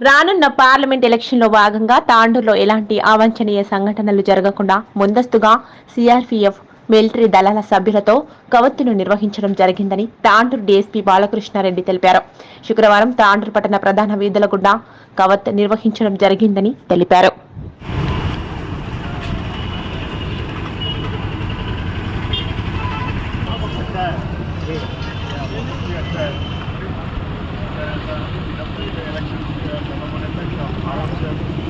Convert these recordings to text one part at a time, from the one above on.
రానున్న పార్లమెంట్ ఎలక్షన్లో భాగంగా తాండూరులో ఎలాంటి అవాంఛనీయ సంఘటనలు జరగకుండా ముందస్తుగా సిఆర్పీఎఫ్ మిలిటరీ దళాల సభ్యులతో కవత్తును నిర్వహించడం జరిగిందని తాండూరు డీఎస్పీ బాలకృష్ణారెడ్డి తెలిపారు. శుక్రవారం తాండూరు పట్టణ ప్రధాన వీధుల గుండా కవత్ నిర్వహించడం జరిగిందని తెలిపారు. ఆరామ్ సార్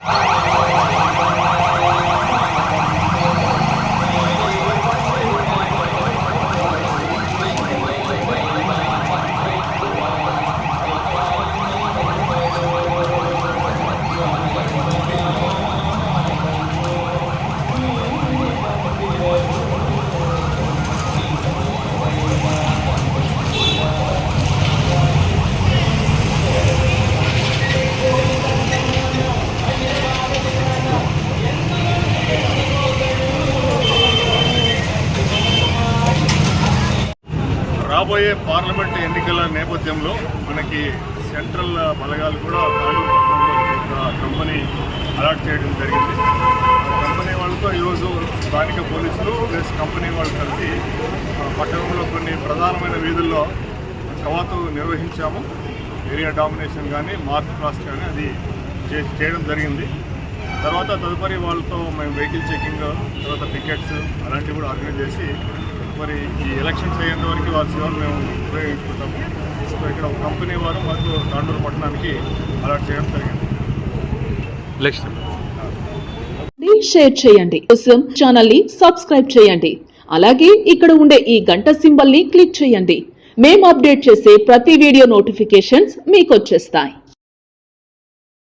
you రాబోయే పార్లమెంట్ ఎన్నికల నేపథ్యంలో మనకి సెంట్రల్ బలగాలు కూడా ఒక కంపెనీ అలాట్ చేయడం జరిగింది. కంపెనీ వాళ్ళతో ఈరోజు స్థానిక పోలీసులు ప్లస్ కంపెనీ వాళ్ళు కలిసి పట్టణంలో కొన్ని ప్రధానమైన వీధుల్లో కవాతు నిర్వహించాము. ఏరియా డామినేషన్ కానీ మార్క్ ఫాస్ట్ కానీ అది చే- చేయడం జరిగింది. తర్వాత తదుపరి వాళ్ళతో మేము వెహికల్ చెకింగ్ తర్వాత టికెట్స్ అలాంటివి కూడా ఆర్గనైజ్ చేసి మరి ఈ ఎలక్షన్స్ అయ్యేంత వరకు వాళ్ళ సేవలు మేము ఉపయోగించుకుంటాము సో ఇక్కడ ఒక కంపెనీ వారు మాకు తాండూరు పట్టణానికి అలాట్ చేయడం జరిగింది. షేర్ చేయండి. కోసం ఛానల్ని సబ్స్క్రైబ్ చేయండి. అలాగే ఇక్కడ ఉండే ఈ గంట సింబల్ని క్లిక్ చేయండి. మేము అప్డేట్ చేసే ప్రతి వీడియో నోటిఫికేషన్స్ మీకు వచ్చేస్తాయి.